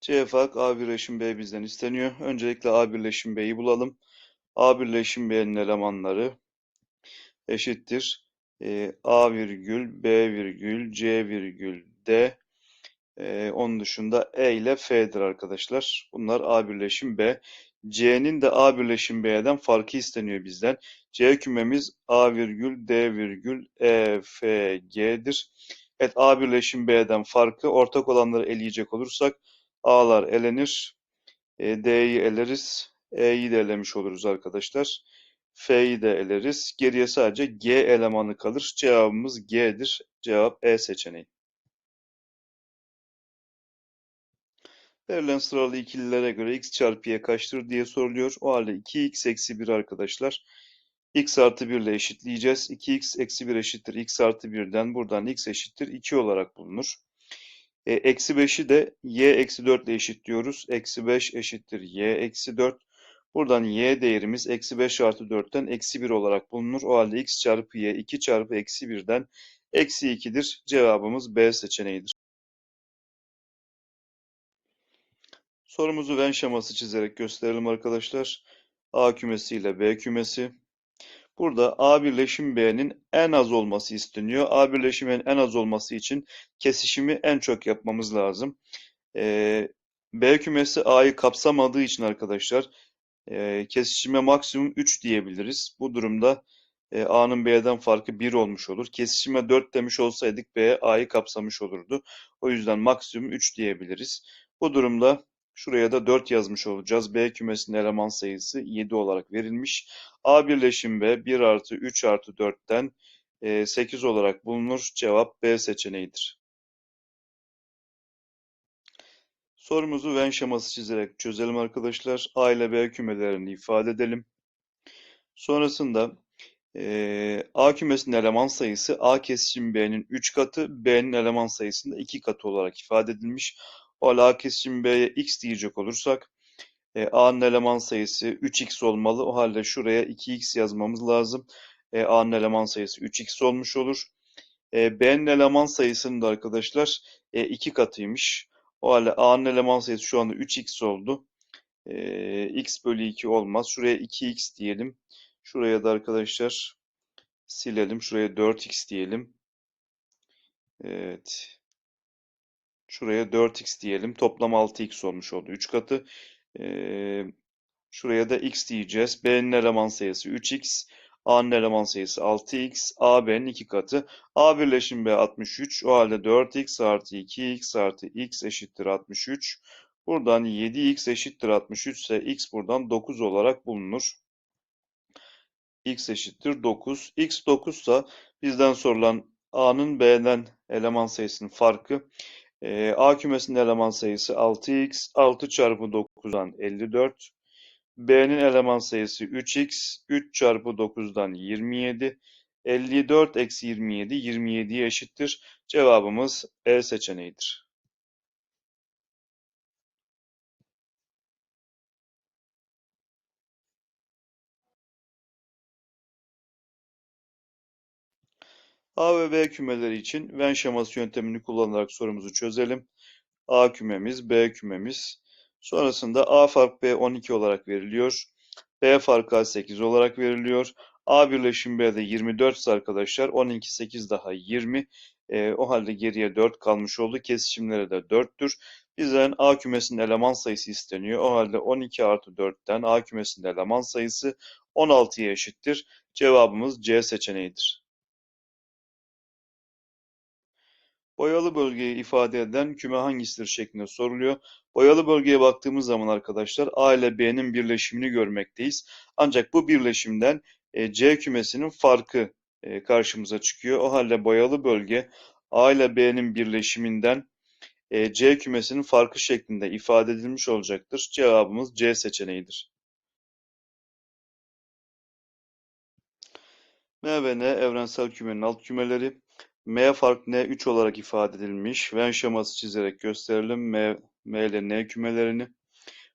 C fark A birleşim B bizden isteniyor. Öncelikle A birleşim B'yi bulalım. A birleşim B'nin elemanları eşittir. E, A virgül, B virgül, C virgül, D. E, onun dışında E ile F'dir arkadaşlar. Bunlar A birleşim B. C'nin de A birleşim B'den farkı isteniyor bizden. C kümemiz A virgül, D virgül, E, F, G'dir. Evet A birleşim B'den farkı ortak olanları eleyecek olursak A'lar elenir. E, D'yi eleriz. E'yi de elemiş oluruz arkadaşlar. F'yi de eleriz. Geriye sadece G elemanı kalır. Cevabımız G'dir. Cevap E seçeneği. Verilen sıralı ikililere göre x çarpı y kaçtır diye soruluyor. O halde 2x eksi 1 arkadaşlar. x artı 1 ile eşitleyeceğiz. 2x eksi 1 eşittir x artı 1'den buradan x eşittir 2 olarak bulunur. E, eksi 5'i de y eksi 4 ile eşitliyoruz. Eksi 5 eşittir y eksi 4. Buradan y değerimiz eksi 5 artı 4'ten eksi 1 olarak bulunur. O halde x çarpı y 2 çarpı eksi 1'den eksi 2'dir. Cevabımız B seçeneğidir. Sorumuzu Venn şeması çizerek gösterelim arkadaşlar. A kümesi ile B kümesi. Burada A birleşim B'nin en az olması isteniyor. A birleşimin en az olması için kesişimi en çok yapmamız lazım. Ee, B kümesi A'yı kapsamadığı için arkadaşlar e, kesişime maksimum 3 diyebiliriz. Bu durumda e, A'nın B'den farkı 1 olmuş olur. Kesişime 4 demiş olsaydık B A'yı kapsamış olurdu. O yüzden maksimum 3 diyebiliriz. Bu durumda Şuraya da 4 yazmış olacağız. B kümesinin eleman sayısı 7 olarak verilmiş. A birleşim B 1 artı 3 artı 4'ten 8 olarak bulunur. Cevap B seçeneğidir. Sorumuzu Venn şeması çizerek çözelim arkadaşlar. A ile B kümelerini ifade edelim. Sonrasında e, A kümesinin eleman sayısı A kesişim B'nin 3 katı, B'nin eleman sayısının 2 katı olarak ifade edilmiş. O halde A kesişim B'ye x diyecek olursak e, A'nın eleman sayısı 3x olmalı. O halde şuraya 2x yazmamız lazım. E, A'nın eleman sayısı 3x olmuş olur. E, B'nin eleman sayısının da arkadaşlar e, 2 katıymış. O halde A'nın eleman sayısı şu anda 3x oldu. E, x bölü 2 olmaz. Şuraya 2x diyelim. Şuraya da arkadaşlar silelim. Şuraya 4x diyelim. Evet. Şuraya 4x diyelim. Toplam 6x olmuş oldu. 3 katı. Şuraya da x diyeceğiz. B'nin eleman sayısı 3x. A'nın eleman sayısı 6x. A, B'nin 2 katı. A birleşim B 63. O halde 4x artı 2x artı x eşittir 63. Buradan 7x eşittir 63 ise x buradan 9 olarak bulunur. x eşittir 9. x 9 ise bizden sorulan A'nın B'den eleman sayısının farkı e, A kümesinin eleman sayısı 6x. 6 çarpı 9'dan 54. B'nin eleman sayısı 3x. 3 çarpı 9'dan 27. 54 eksi 27 27'ye eşittir. Cevabımız E seçeneğidir. A ve B kümeleri için Venn şeması yöntemini kullanarak sorumuzu çözelim. A kümemiz, B kümemiz. Sonrasında A fark B 12 olarak veriliyor. B fark A 8 olarak veriliyor. A birleşim B'de 24 ise arkadaşlar 12 8 daha 20. E, o halde geriye 4 kalmış oldu. Kesişimleri de 4'tür. Bizden A kümesinin eleman sayısı isteniyor. O halde 12 artı 4'ten A kümesinin eleman sayısı 16'ya eşittir. Cevabımız C seçeneğidir. Boyalı bölgeyi ifade eden küme hangisidir şeklinde soruluyor. Boyalı bölgeye baktığımız zaman arkadaşlar A ile B'nin birleşimini görmekteyiz. Ancak bu birleşimden e, C kümesinin farkı e, karşımıza çıkıyor. O halde boyalı bölge A ile B'nin birleşiminden e, C kümesinin farkı şeklinde ifade edilmiş olacaktır. Cevabımız C seçeneğidir. M ve N evrensel kümenin alt kümeleri. M fark N 3 olarak ifade edilmiş. Venn şeması çizerek gösterelim. M, M ile N kümelerini.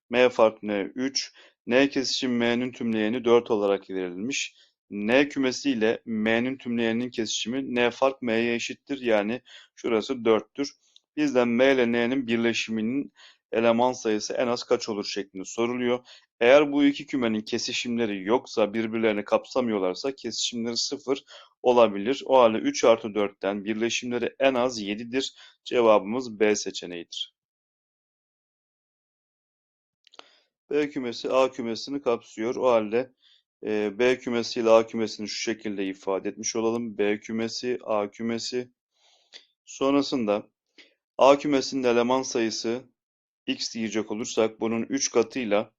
M fark N 3. N kesişim M'nin tümleyeni 4 olarak verilmiş. N kümesi ile M'nin tümleyeninin kesişimi N fark M'ye eşittir. Yani şurası 4'tür. Bizden M ile N'nin birleşiminin eleman sayısı en az kaç olur şeklinde soruluyor. Eğer bu iki kümenin kesişimleri yoksa birbirlerini kapsamıyorlarsa kesişimleri sıfır olabilir. O halde 3 artı 4'ten birleşimleri en az 7'dir. Cevabımız B seçeneğidir. B kümesi A kümesini kapsıyor. O halde e, B kümesi ile A kümesini şu şekilde ifade etmiş olalım. B kümesi, A kümesi. Sonrasında A kümesinin eleman sayısı x diyecek olursak bunun 3 katıyla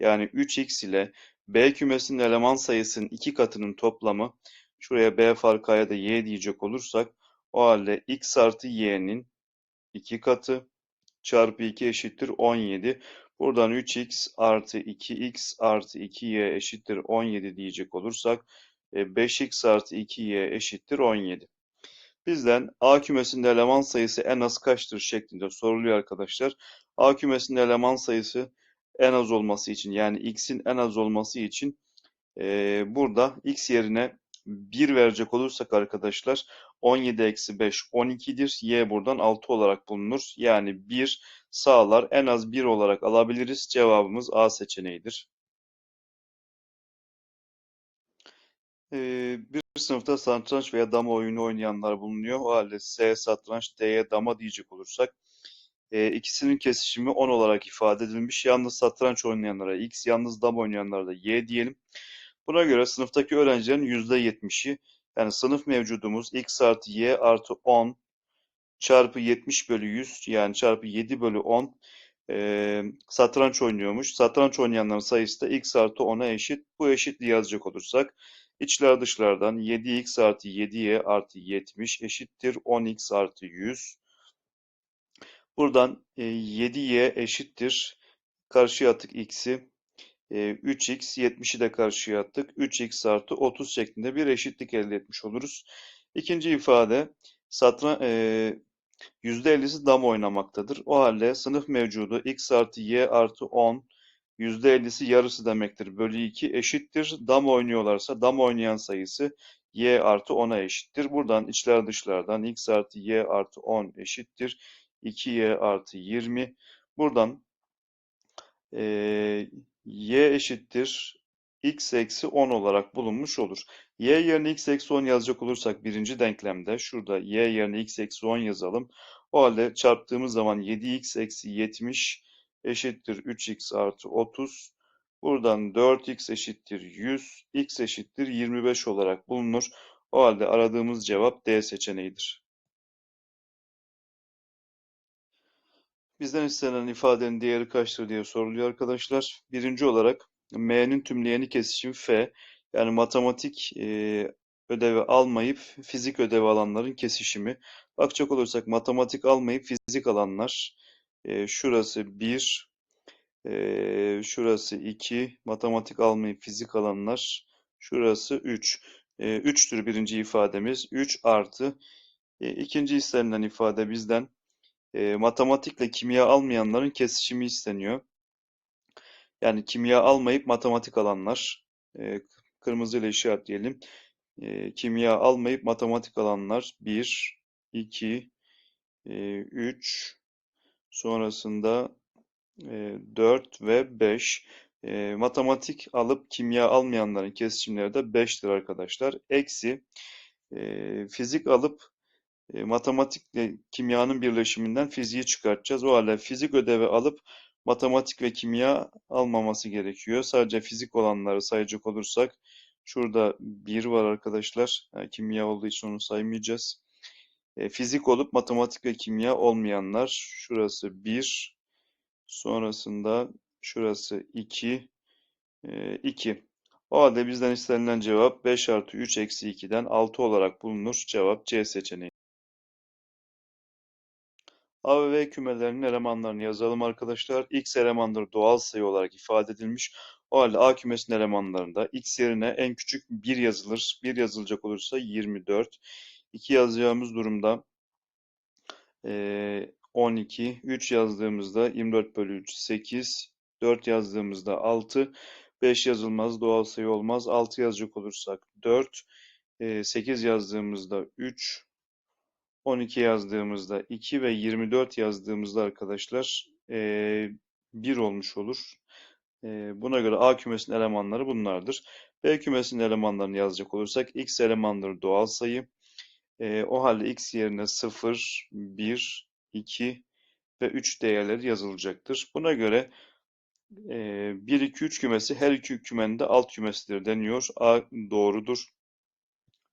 yani 3x ile B kümesinin eleman sayısının 2 katının toplamı şuraya B farkı ya da y diyecek olursak o halde x artı y'nin 2 katı çarpı 2 eşittir 17. Buradan 3x artı 2x artı 2y eşittir 17 diyecek olursak 5x artı 2y eşittir 17. Bizden A kümesinde eleman sayısı en az kaçtır şeklinde soruluyor arkadaşlar. A kümesinde eleman sayısı en az olması için yani x'in en az olması için e, burada x yerine 1 verecek olursak arkadaşlar 17 eksi 5 12'dir. Y buradan 6 olarak bulunur. Yani 1 sağlar en az 1 olarak alabiliriz. Cevabımız A seçeneğidir. Ee, bir sınıfta satranç veya dama oyunu oynayanlar bulunuyor. O halde S satranç, D'ye dama diyecek olursak e, ikisinin kesişimi 10 olarak ifade edilmiş. Yalnız satranç oynayanlara X, yalnız dama oynayanlara da Y diyelim. Buna göre sınıftaki öğrencilerin %70'i yani sınıf mevcudumuz X artı Y artı 10 çarpı 70 bölü 100 yani çarpı 7 bölü 10 e, satranç oynuyormuş. Satranç oynayanların sayısı da X artı 10'a eşit. Bu eşitliği yazacak olursak içler dışlardan 7x artı 7y artı 70 eşittir 10x artı 100. Buradan e, 7y eşittir. Karşıya attık x'i. E, 3x 70'i de karşıya attık. 3x artı 30 şeklinde bir eşitlik elde etmiş oluruz. İkinci ifade satran e, %50'si dam oynamaktadır. O halde sınıf mevcudu x artı y artı 10 %50'si yarısı demektir. Bölü 2 eşittir. Dam oynuyorlarsa dam oynayan sayısı y artı 10'a eşittir. Buradan içler dışlardan x artı y artı 10 eşittir. 2y artı 20. Buradan e, y eşittir x eksi 10 olarak bulunmuş olur. y yerine x eksi 10 yazacak olursak birinci denklemde şurada y yerine x eksi 10 yazalım. O halde çarptığımız zaman 7x eksi 70 eşittir 3x artı 30. Buradan 4x eşittir 100, x eşittir 25 olarak bulunur. O halde aradığımız cevap D seçeneğidir. Bizden istenen ifadenin değeri kaçtır diye soruluyor arkadaşlar. Birinci olarak M'nin tümleyeni kesişim F. Yani matematik e, ödevi almayıp fizik ödevi alanların kesişimi. Bakacak olursak matematik almayıp fizik alanlar. E, şurası 1, e, şurası 2, matematik almayıp fizik alanlar. Şurası 3. E, 3'tür birinci ifademiz. 3 artı. E, ikinci istenilen ifade bizden e, matematikle kimya almayanların kesişimi isteniyor. Yani kimya almayıp matematik alanlar. E, kırmızı ile işaretleyelim. E, kimya almayıp matematik alanlar 1, 2, 3, sonrasında e, 4 ve 5. E, matematik alıp kimya almayanların kesişimleri de 5'tir arkadaşlar. Eksi e, fizik alıp e, matematikle kimyanın birleşiminden fiziği çıkartacağız. O halde fizik ödevi alıp matematik ve kimya almaması gerekiyor. Sadece fizik olanları sayacak olursak şurada 1 var arkadaşlar. Yani kimya olduğu için onu saymayacağız. E, fizik olup matematik ve kimya olmayanlar şurası 1 sonrasında şurası 2 e, 2. O halde bizden istenilen cevap 5 artı 3 eksi 2'den 6 olarak bulunur. Cevap C seçeneği. A ve V kümelerinin elemanlarını yazalım arkadaşlar. X elemanları doğal sayı olarak ifade edilmiş. O halde A kümesinin elemanlarında X yerine en küçük 1 yazılır. 1 yazılacak olursa 24. 2 yazacağımız durumda e, 12. 3 yazdığımızda 24 bölü 3 8. 4 yazdığımızda 6. 5 yazılmaz doğal sayı olmaz. 6 yazacak olursak 4. E, 8 yazdığımızda 3. 12 yazdığımızda 2 ve 24 yazdığımızda arkadaşlar eee 1 olmuş olur. Buna göre A kümesinin elemanları bunlardır. B kümesinin elemanlarını yazacak olursak x elemanları doğal sayı. O halde x yerine 0, 1, 2 ve 3 değerleri yazılacaktır. Buna göre eee 1, 2, 3 kümesi her iki kümenin de alt kümesidir deniyor. A doğrudur.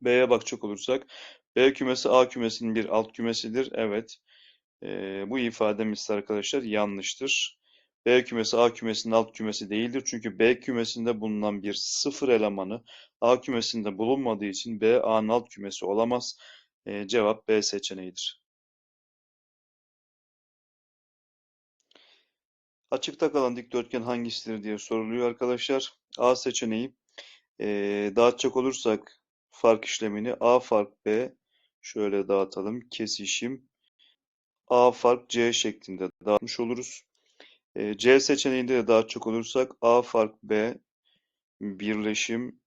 B'ye bakacak olursak B kümesi A kümesinin bir alt kümesidir. Evet. Eee, bu ifademiz arkadaşlar yanlıştır. B kümesi A kümesinin alt kümesi değildir. Çünkü B kümesinde bulunan bir sıfır elemanı A kümesinde bulunmadığı için B A'nın alt kümesi olamaz. Eee, cevap B seçeneğidir. Açıkta kalan dikdörtgen hangisidir diye soruluyor arkadaşlar. A seçeneği. Eee, dağıtacak olursak fark işlemini A fark B şöyle dağıtalım. Kesişim A fark C şeklinde dağıtmış oluruz. Eee, C seçeneğinde de dağıtacak olursak A fark B birleşim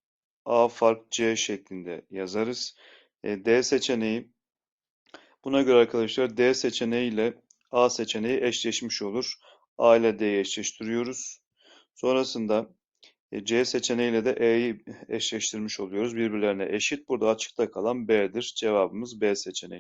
A fark C şeklinde yazarız. Eee, D seçeneği buna göre arkadaşlar D seçeneği ile A seçeneği eşleşmiş olur. A ile D'yi eşleştiriyoruz. Sonrasında e, C seçeneğiyle de E'yi eşleştirmiş oluyoruz. Birbirlerine eşit. Burada açıkta kalan B'dir. Cevabımız B seçeneği.